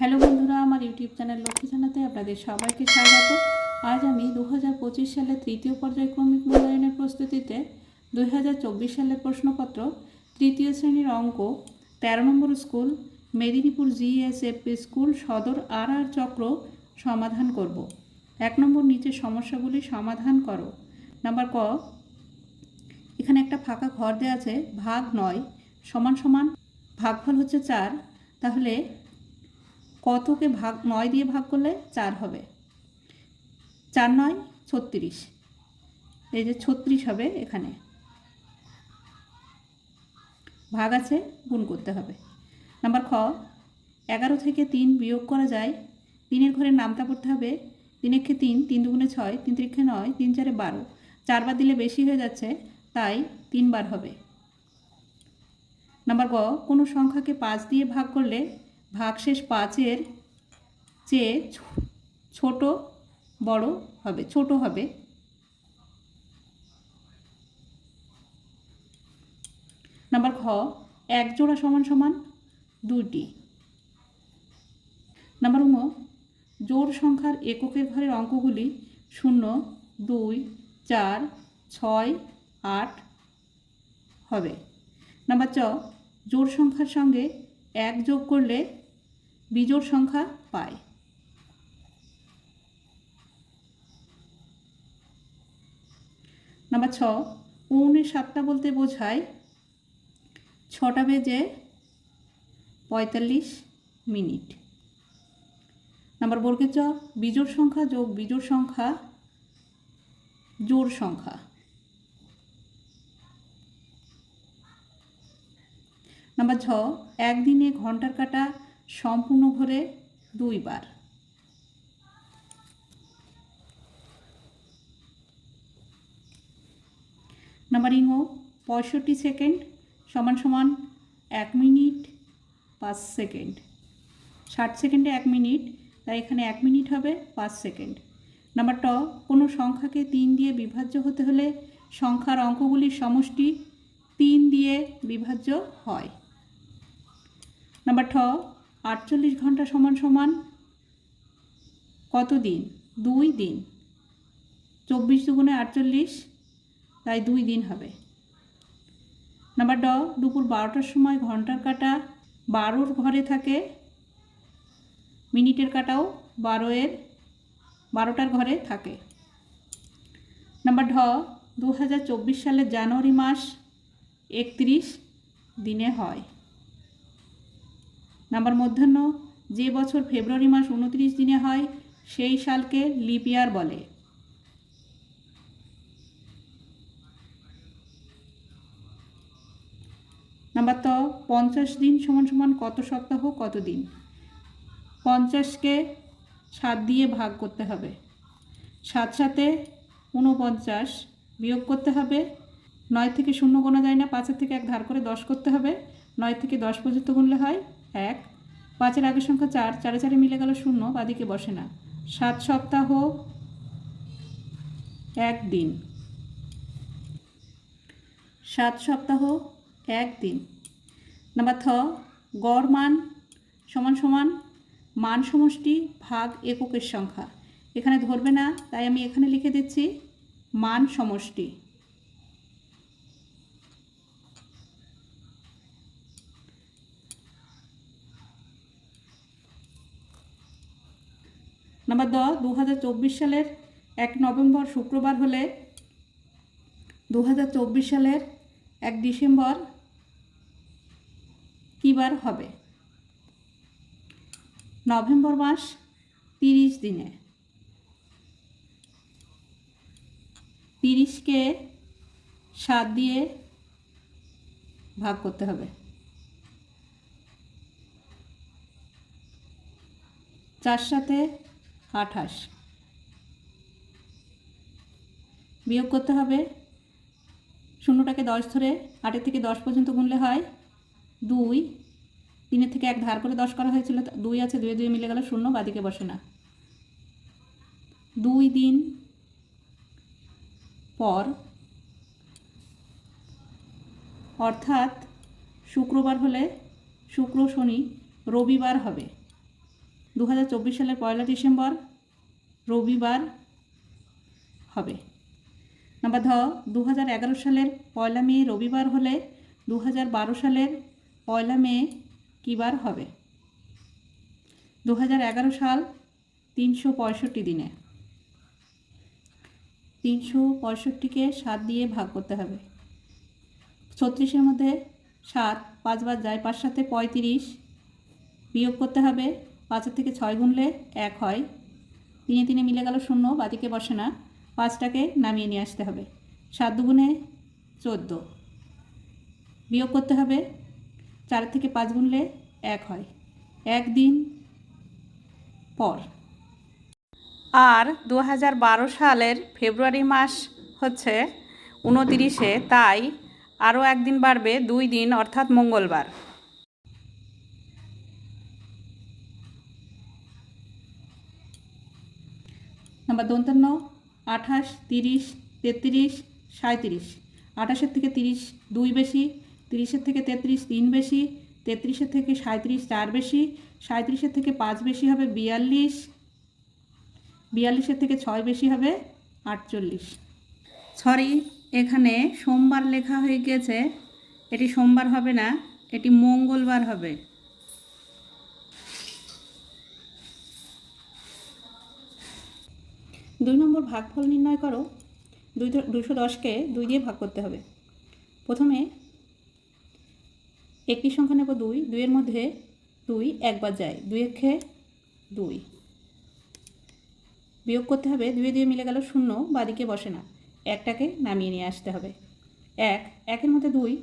Hello বন্ধুরা, আমার YouTube channel Lakshmi জানাতে আপনাদের সবাইকে স্বাগত। আজ আমি দু সালের তৃতীয় পর্যায়ক্রমিক মূল্যায়নের প্রস্তুতিতে দুই হাজার চব্বিশ সালের প্রশ্নপত্র, তৃতীয় শ্রেণির অঙ্ক, তেরো নম্বর স্কুল, মেদিনীপুর জিএসএফপি স্কুল সদর আর আর চক্র সমাধান করব। এক নম্বর নিচের সমস্যাগুলি সমাধান করো। নাম্বার ক, এখানে একটা ফাঁকা ঘর দেওয়া আছে, ভাগ নয়, সমান সমান, ভাগফল হচ্ছে চার। তাহলে কতকে ভাগ, নয় দিয়ে ভাগ করলে চার হবে। চার নয়, ছত্রিশ। এই যে ছত্রিশ হবে এখানে। ভাগ আছে, গুণ করতে হবে। নাম্বার খ, এগারো থেকে তিন বিয়োগ করা যায়। তিনের ঘরে নামতা পড়তে হবে। তিন একে তিন তিন দুগুণে ছয়, তিন ত্রিক্ষে নয়, তিন চারে বারো। চারবার দিলে বেশি হয়ে যাচ্ছে, তাই তিনবার হবে। নাম্বার গ, কোনো সংখ্যাকে পাঁচ দিয়ে ভাগ করলে ভাগশেষ পাঁচের চেয়ে ছোট বড় হবে, ছোট হবে। নাম্বার খ এক জোড়া সমান সমান দুইটি। নাম্বার উম, জোড় সংখ্যার এককের ঘরের অঙ্কগুলি শূন্য, দুই, চার, ছয়, আট হবে। নাম্বার চ, জোড় সংখ্যার সঙ্গে এক যোগ করলে বিজোড় সংখ্যা পায় নাম্বার ছ পৌনে সাতটা বলতে বোঝায় ছটা বেজে পঁয়তাল্লিশ মিনিট। নাম্বার বর্গের চ, বিজোড় সংখ্যা যোগ বিজোড় সংখ্যা জোড় সংখ্যা। নাম্বার ছ, একদিনে ঘণ্টার কাটা সম্পূর্ণ ঘরে দুইবার। নাম্বার ইংও পঁয়ষট্টি সেকেন্ড সমান সমান এক মিনিট পাঁচ সেকেন্ড। ষাট সেকেন্ডে এক মিনিট, তাই এখানে এক মিনিট হবে পাঁচ সেকেন্ড। নাম্বার ট কোনো সংখ্যাকে তিন দিয়ে বিভাজ্য হতে হলে সংখ্যার অঙ্কগুলির সমষ্টি তিন দিয়ে বিভাজ্য হয়। নাম্বার ঠ আটচল্লিশ ঘণ্টা সমান সমান কত দিন? দুই দিন। চব্বিশ দুগুণে আটচল্লিশ, তাই দুই দিন হবে। নাম্বার ড, দুপুর বারোটার সময় ঘণ্টার কাটা বারোর ঘরে থাকে, মিনিটের কাটাও বারোয়ের, বারোটার ঘরে থাকে। নাম্বার ঢ দু হাজার চব্বিশ সালের জানুয়ারি মাস একত্রিশ দিনে হয়। নাম্বার মধ্যাহ্ন, যে বছর ফেব্রুয়ারি মাস উনত্রিশ দিনে হয়, সেই সালকে লিপিয়ার বলে। নাম্বার ত, পঞ্চাশ দিন সমান সমান কত সপ্তাহ, কত দিন? পঞ্চাশকে সাত দিয়ে ভাগ করতে হবে। সাত সাথে ঊনপঞ্চাশ বিয়োগ করতে হবে। নয় থেকে শূন্য গোনা যায় না, পাঁচের থেকে এক ধার করে দশ করতে হবে। নয় থেকে দশ পর্যন্ত গুনলে হয় এক, পাঁচের আগের সংখ্যা চার, চারে চারে মিলে গেল শূন্য, বাদিকে বসে না। সাত সপ্তাহ এক দিন সাত সপ্তাহ এক দিন নাম্বার থ, গড় মান সমান সমান মান সমষ্টি ভাগ এককের সংখ্যা। এখানে ধরবে না, তাই আমি এখানে লিখে দিচ্ছি মান সমষ্টি। নাম্বার দ দু হাজার চব্বিশ সালের এক নভেম্বর শুক্রবার হলে দু হাজার চব্বিশ সালের এক ডিসেম্বর কী বার হবে? নভেম্বর মাস তিরিশ দিনে। তিরিশকে সাত দিয়ে ভাগ করতে হবে। চার সাথে আঠাশ। বিয়োগ করতে হবে। শূন্যটাকে দশ ধরে আটের থেকে দশ পর্যন্ত গুনলে হয় দুই। তিনের থেকে এক ধার করে দশ করা হয়েছিল দুই আছে, দুয়ে দুয়ে মিলে গেল শূন্য, বাদিকে বসে না। দুই দিন পর অর্থাৎ শুক্রবার হলে শুক্র শনি রবিবার হবে। দু হাজার চব্বিশ সালের পয়লা ডিসেম্বর রবিবার হবে। নাম্বার ধ দু হাজার এগারো সালের পয়লা মে রবিবার হলে দু হাজার বারো সালের পয়লা মে কী বার হবে? দু হাজার এগারো সাল তিনশো পঁয়ষট্টি দিনে। তিনশো পঁয়ষট্টিকে সাত দিয়ে ভাগ করতে হবে। ছত্রিশের মধ্যে সাত, পাঁচবার যায় পাঁচ সাথে পঁয়ত্রিশ বিয়োগ করতে হবে পাঁচের থেকে ছয় গুনলে এক হয়। তিনে তিনে মিলে গেল শূন্য, বাদিকে বসে না। পাঁচটাকে নামিয়ে নিয়ে আসতে হবে। সাত দুগুণে চোদ্দ। বিয়োগ করতে হবে। চার থেকে পাঁচ গুনলে এক হয়। একদিন পর। আর দু হাজার বারো সালের ফেব্রুয়ারি মাস হচ্ছে উনতিরিশে, তাই আরও একদিন বাড়বে দুই দিন, অর্থাৎ মঙ্গলবার। নাম্বার দন্তান্ন, আঠাশ, তিরিশ, তেত্রিশ সাঁত্রিশ আঠাশের থেকে তিরিশ, দুই বেশি, তিরিশের থেকে তেত্রিশ, তিন বেশি, তেত্রিশের থেকে সাঁত্রিশ চার বেশি সাঁত্রিশের থেকে পাঁচ বেশি হবে বিয়াল্লিশ, বিয়াল্লিশের থেকে ছয় বেশি হবে আটচল্লিশ। সরি, এখানে সোমবার লেখা হয়ে গিয়েছে। এটি সোমবার হবে না, এটি মঙ্গলবার হবে। দুই নম্বর ভাগফল নির্ণয় করো। দুই দুশো দশকে দুই দিয়ে ভাগ করতে হবে। প্রথমে একটি সংখ্যা নেব দুই। দুইয়ের মধ্যে দুই একবার যায়। দুই একে দুই। বিয়োগ করতে হবে। দুয়ে দুয়ে মিলে গেল শূন্য, বাদিকে বসে না। একটাকে নামিয়ে নিয়ে আসতে হবে। এক, একের মধ্যে দুই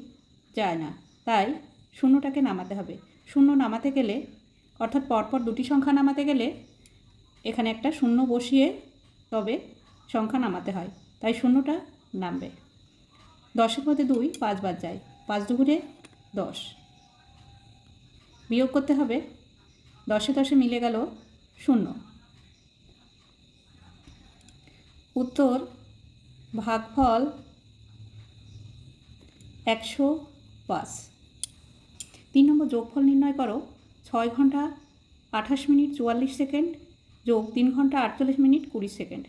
যায় না। তাই শূন্যটাকে নামাতে হবে। শূন্য নামাতে গেলে, অর্থাৎ পরপর দুটি সংখ্যা নামাতে গেলে, এখানে একটা শূন্য বসিয়ে তবে সংখ্যা নামাতে হয়, তাই শূন্যটা নামবে। দশের মধ্যে দুই, পাঁচ পাঁচবার যায়, পাঁচ দুগুণে দশ। বিয়োগ করতে হবে, দশে দশে মিলে গেল শূন্য। উত্তর, ভাগফল একশো পাঁচ। তিন নম্বর যোগফল নির্ণয় করো, ছয় ঘণ্টা আঠাশ মিনিট চুয়াল্লিশ সেকেন্ড যোগ তিন ঘণ্টা আটচল্লিশ মিনিট কুড়ি সেকেন্ড।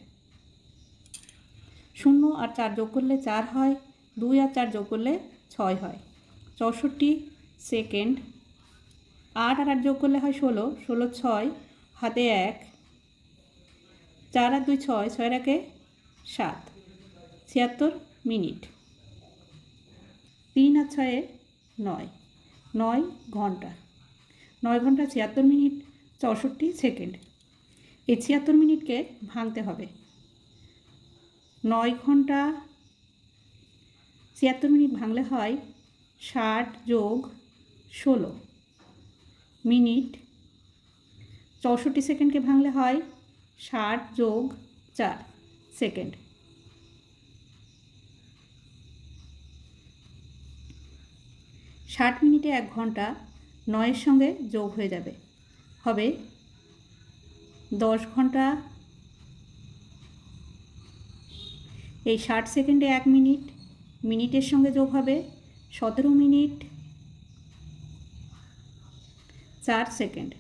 শূন্য আর চার যোগ করলে চার হয়, দুই আর চার যোগ করলে ছয় হয়। চৌষট্টি সেকেন্ড। আট আর আট যোগ করলে হয় ষোলো ষোলো ছয়, হাতে এক। চার আর দুই ছয় ছয় একে সাত। ছিয়াত্তর মিনিট। তিন আর ছয়ে নয় নয় ঘণ্টা। নয় ঘণ্টা ছিয়াত্তর মিনিট, চৌষট্টি সেকেন্ড। এই ছিয়াত্তর মিনিটকে ভাঙতে হবে। নয় ঘণ্টা ছিয়াত্তর মিনিট ভাঙলে হয় ষাট যোগ ষোলো। মিনিট চৌষট্টি সেকেন্ডকে ভাঙলে হয় ষাট যোগ চার সেকেন্ড। ষাট মিনিটে এক ঘণ্টা নয়ের সঙ্গে যোগ হয়ে যাবে। হবে দশ ঘণ্টা। এই ষাট সেকেন্ডে এক মিনিট, মিনিটের সঙ্গে যোগ হবে সতেরো মিনিট চার সেকেন্ড।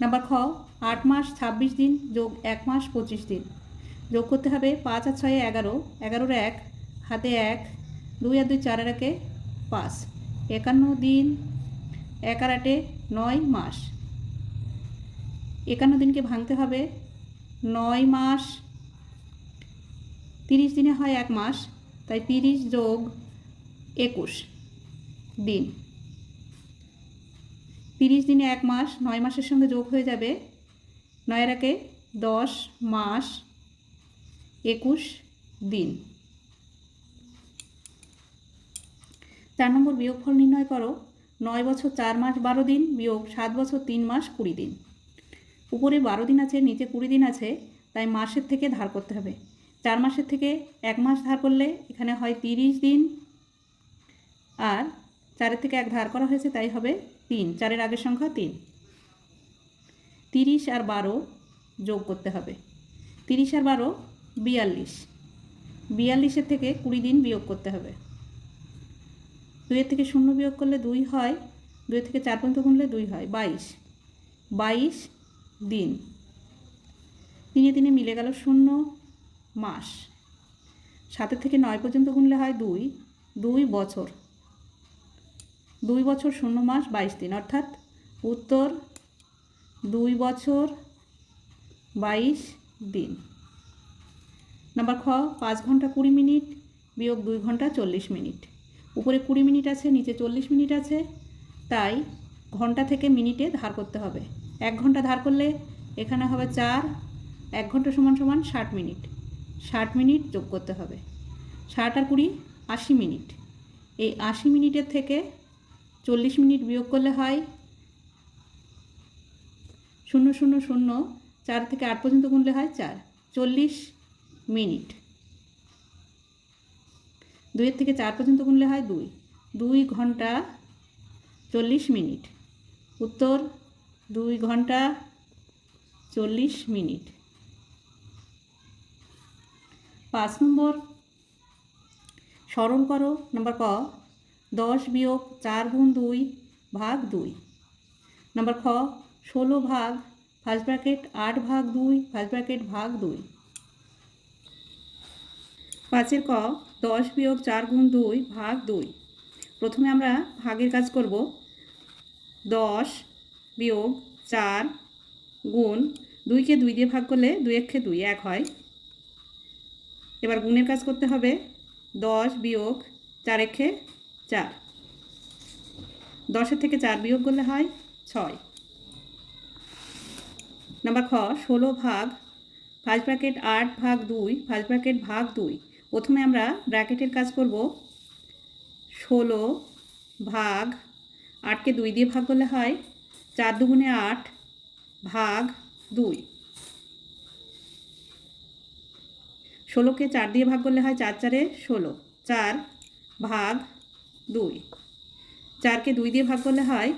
নাম্বার খ, আট মাস ছাব্বিশ দিন যোগ এক মাস পঁচিশ দিন। যোগ করতে হবে পাঁচ আর ছয়ে এগারো, এগারোর এক, হাতে এক, দুই আর দুই চার একে পাঁচ। একান্ন দিন, এক আর আটে নয় মাস। একান্ন দিনকে ভাঙতে হবে। নয় মাস। তিরিশ দিনে হয় এক মাস, তাই তিরিশ যোগ একুশ দিন। তিরিশ দিনে এক মাস, নয় মাসের সঙ্গে যোগ হয়ে যাবে। নয়ের একে দশ মাস একুশ দিন। চার নম্বর বিয়োগফল নির্ণয় করো। নয় বছর চার মাস বারো দিন, বিয়োগ সাত বছর তিন মাস কুড়ি দিন। উপরে বারো দিন আছে, নিচে কুড়ি দিন আছে, তাই মাসের থেকে ধার করতে হবে। চার মাসের থেকে এক মাস ধার করলে এখানে হয় তিরিশ দিন। আর চারের থেকে এক ধার করা হয়েছে, তাই হবে তিন। চারের আগের সংখ্যা তিন। তিরিশ আর বারো যোগ করতে হবে। তিরিশ আর বারো, বিয়াল্লিশ। বিয়াল্লিশের থেকে কুড়ি দিন বিয়োগ করতে হবে। দুইয়ের থেকে শূন্য বিয়োগ করলে দুই হয় দুই থেকে চার পর্যন্ত গুনলে দুই হয়, বাইশ। বাইশ দিন। দিনে দিনে মিলে গেল শূন্য মাস। সাতের থেকে নয় পর্যন্ত গুনলে হয় দুই দুই বছর। দুই বছর শূন্য মাস, বাইশ দিন। অর্থাৎ উত্তর, দুই বছর, বাইশ দিন। নাম্বার খ, পাঁচ ঘণ্টা কুড়ি মিনিট বিয়োগ দুই ঘণ্টা চল্লিশ মিনিট। উপরে কুড়ি মিনিট আছে, নিচে চল্লিশ মিনিট আছে। তাই ঘণ্টা থেকে মিনিটে ধার করতে হবে। এক ঘণ্টা ধার করলে এখানে হবে চার, এক ঘণ্টা সমান সমান ষাট মিনিট। ষাট মিনিট যোগ করতে হবে। ষাট আর কুড়ি, আশি মিনিট। এই আশি মিনিটের থেকে চল্লিশ মিনিট বিয়োগ করলে হয় শূন্য শূন্য শূন্য, চার থেকে আট পর্যন্ত গুনলে হয় চার। চল্লিশ মিনিট। দুইয়ের থেকে চার পর্যন্ত গুনলে হয় দুই। দুই ঘণ্টা চল্লিশ মিনিট। উত্তর, দুই ঘণ্টা চল্লিশ মিনিট। পাঁচ নম্বর, স্মরণ করো। নাম্বার ক, দশ বিয়োগ চার গুণ দুই ভাগ দুই। নাম্বার খ, ষোলো ভাগ, ফার্স্ট ব্র্যাকেট আট ভাগ দুই, ফার্স্ট ব্র্যাকেট ভাগ দুই। পাঁচের ক, দশ বিয়োগ চার গুণ দুই ভাগ দুই। প্রথমে আমরা ভাগের কাজ করব। দশ বিয়োগ চার গুণ দুইকে দুই দিয়ে ভাগ করলে দুই একে দুই, এক হয়। এবার গুণের কাজ করতে হবে। দশ বিয়োগ চার একে চার। দশের থেকে চার বিয়োগ করলে হয় ছয়। নাম্বার খ, ষোলো ভাগ ফার্স্ট ব্র্যাকেট আট ভাগ দুই ফার্স্ট ব্র্যাকেট ভাগ দুই। প্রথমে আমরা ব্র্যাকেটের কাজ করব। ষোলো ভাগ আটকে দুই দিয়ে ভাগ করলে হয় চার দুগুণে আট ভাগ দুই। ষোলোকে চার দিয়ে ভাগ করলে হয় চার চারে ষোলো। চার ভাগ দুই। চারকে দুই দিয়ে ভাগ করলে হয়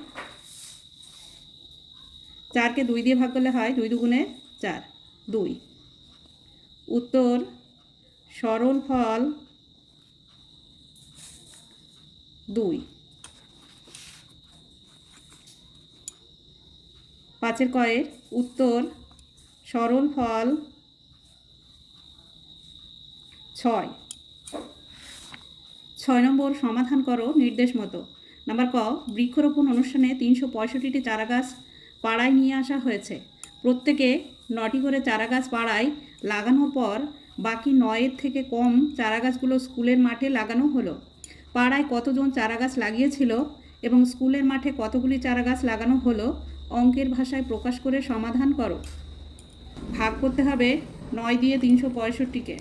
চারকে দুই দিয়ে ভাগ করলে হয় দুই দুগুণে চার, দুই। উত্তর সরল ফল দুই। পাঁচের কয়ের উত্তর সরল ফল ছয়। ছয় নম্বর সমাধান করো নির্দেশ মতো। নাম্বার ক, বৃক্ষরোপণ অনুষ্ঠানে তিনশো পঁয়ষট্টিটি চারাগাছ পাড়ায় নিয়ে আসা হয়েছে। প্রত্যেকে নটি করে চারাগাছ পাড়ায় লাগানোর পর বাকি নয়ের থেকে কম চারাগাছগুলো স্কুলের মাঠে লাগানো হলো। পাড়ায় কতজন চারাগাছ লাগিয়েছিল এবং স্কুলের মাঠে কতগুলি চারাগাছ লাগানো হলো, অঙ্কের ভাষায় প্রকাশ করে সমাধান করো। ভাগ করতে হবে নয় দিয়ে তিনশো পঁয়ষট্টিকে।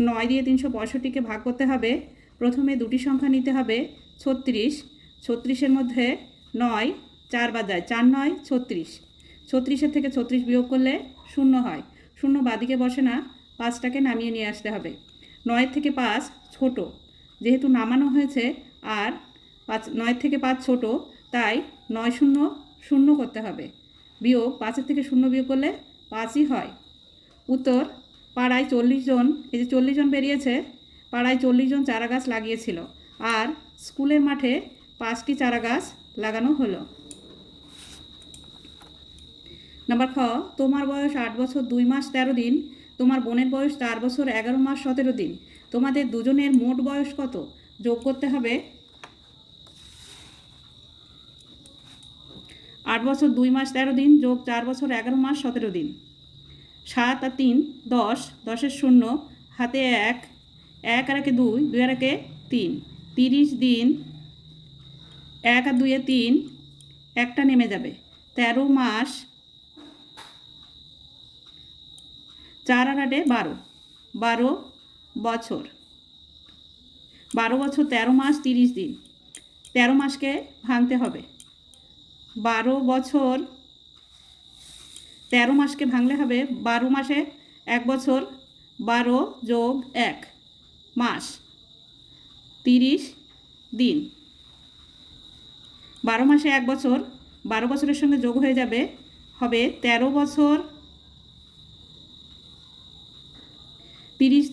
নয় দিয়ে তিনশো পঁয়ষট্টিকে ভাগ করতে হবে, প্রথমে দুটি সংখ্যা নিতে হবে, ছত্রিশ। ছত্রিশের মধ্যে নয়, চার বাজায় চার নয়, ছত্রিশ। ছত্রিশের থেকে ছত্রিশ বিয়োগ করলে শূন্য হয়। শূন্য বাদিকে বসে না, পাঁচটাকে নামিয়ে নিয়ে আসতে হবে। নয়ের থেকে পাঁচ ছোট। যেহেতু নামানো হয়েছে আর পাঁচ নয় থেকে পাঁচ ছোট, তাই নয় শূন্য শূন্য করতে হবে। বিয়োগ পাঁচের থেকে শূন্য বিয়োগ করলে পাঁচই হয়। উত্তর, পাড়ায় চল্লিশ জন, এই যে চল্লিশ জন বেরিয়েছে, পাড়ায় চল্লিশ জন চারা গাছ লাগিয়েছিল। আর স্কুলের মাঠে পাঁচটি চারা গাছ লাগানো হলো। নাম্বার খ, তোমার বয়স আট বছর দুই মাস তেরো দিন। তোমার বোনের বয়স চার বছর এগারো মাস সতেরো দিন। তোমাদের দুজনের মোট বয়স কত? যোগ করতে হবে। আট বছর দুই মাস তেরো দিন যোগ চার বছর এগারো মাস সতেরো দিন। সাত আর তিন, দশ। দশের শূন্য, হাতে এক। এক আর একে দুই দুই আর একে তিন। তিরিশ দিন, এক আর দুইয়ে তিন। একটা নেমে যাবে। তেরো মাস চার আর আটে বারো। বারো বছর। বারো বছর, তেরো মাস, তিরিশ দিন। তেরো মাসকে ভাঙতে হবে। বারো বছর, তেরো মাসকে ভাঙলে হবে। বারো মাসে এক বছর, বারো যোগ এক মাস, তিরিশ দিন। বারো মাসে এক বছর, বারো বছরের সঙ্গে যোগ হয়ে যাবে, হবে তেরো বছর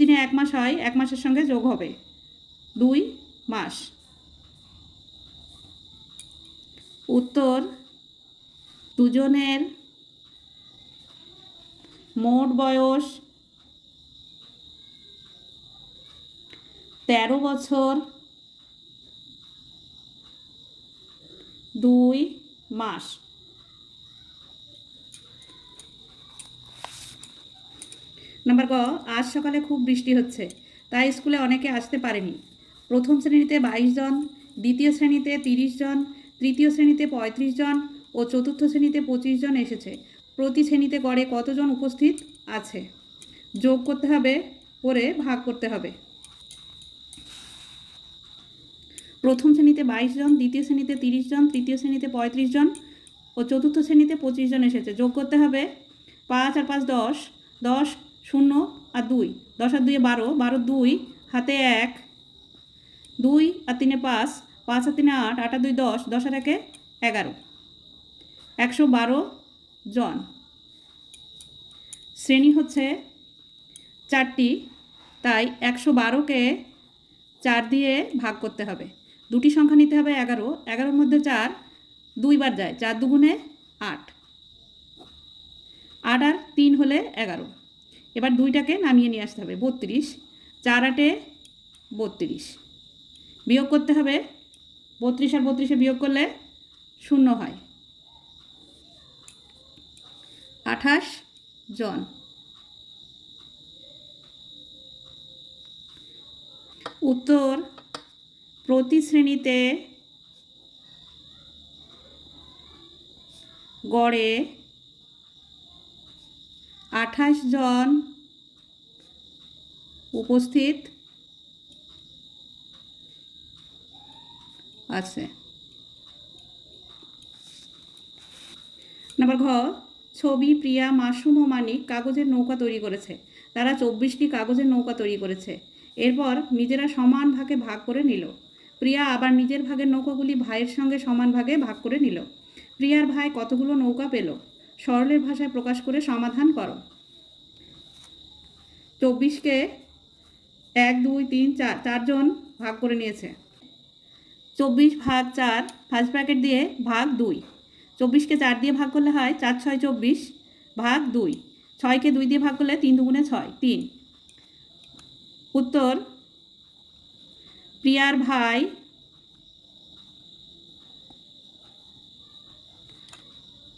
দিনে এক মাস হয়, এক মাসের সঙ্গে যোগ হবে। দুই মাস। উত্তর, দুজনের মোট বয়স তেরো বছর। দুই মাস। নাম্বার ক, আজ সকালে খুব বৃষ্টি হচ্ছে, তাই স্কুলে অনেকে আসতে পারেনি। প্রথম শ্রেণীতে বাইশ জন, দ্বিতীয় শ্রেণীতে তিরিশ জন, তৃতীয় শ্রেণীতে পঁয়ত্রিশ জন ও চতুর্থ শ্রেণীতে পঁচিশ জন এসেছে। প্রতি শ্রেণীতে গড়ে কতজন উপস্থিত আছে? যোগ করতে হবে, করে ভাগ করতে হবে। প্রথম শ্রেণীতে বাইশ জন, দ্বিতীয় শ্রেণীতে তিরিশ জন, তৃতীয় শ্রেণীতে পঁয়ত্রিশ জন ও চতুর্থ শ্রেণীতে পঁচিশ জন এসেছে। যোগ করতে হবে, পাঁচ আর পাঁচ দশ দশ শূন্য আর দুই। দশ আর দুয়ে বারো। বারো দুই, হাতে এক। দুই আর তিনে পাঁচ। পাঁচ আর তিনে আট। আট আর দুই দশ। দশ আর একে এগারো। একশো বারো জন। শ্রেণি হচ্ছে চারটি। তাই একশো বারোকে চার দিয়ে ভাগ করতে হবে। দুটি সংখ্যা নিতে হবে এগারো। এগারোর মধ্যে চার দুইবার যায়। চার দুগুণে আট। আট আর তিন হলে এগারো। এবার দুইটাকে নামিয়ে নিয়ে আসতে হবে, বত্রিশ। চার আটে বত্রিশ। বিয়োগ করতে হবে, বত্রিশ আর বত্রিশে বিয়োগ করলে শূন্য হয়। আঠাশ জন। উত্তর, প্রতি শ্রেণীতে গড়ে আঠাশ জন উপস্থিত আছে। নাম্বার ঘ, ছবি, প্রিয়া, মাসুম ও মানিক কাগজের নৌকা তৈরি করেছে। তারা চব্বিশটি কাগজের নৌকা তৈরি করেছে। এরপর নিজেরা সমান ভাগে ভাগ করে নিল। প্রিয়া আবার নিজের ভাগের নৌকাগুলি ভাইয়ের সঙ্গে সমান ভাগে ভাগ করে নিল। প্রিয়ার ভাই কতগুলো নৌকা পেল? সরলের ভাষায় প্রকাশ করে সমাধান করো। চব্বিশকে এক, দুই, তিন, চার, চারজন ভাগ করে নিয়েছে। চব্বিশ ভাগ চার, ফার্স্ট ব্র্যাকেট দিয়ে ভাগ দুই। চব্বিশকে চার দিয়ে ভাগ করলে হয় চার, ছয়, চব্বিশ ভাগ দুই। ছয়কে দুই দিয়ে ভাগ করলে তিন দুগুণে ছয়, তিন। উত্তর, প্রিয়ার ভাই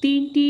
তিনটি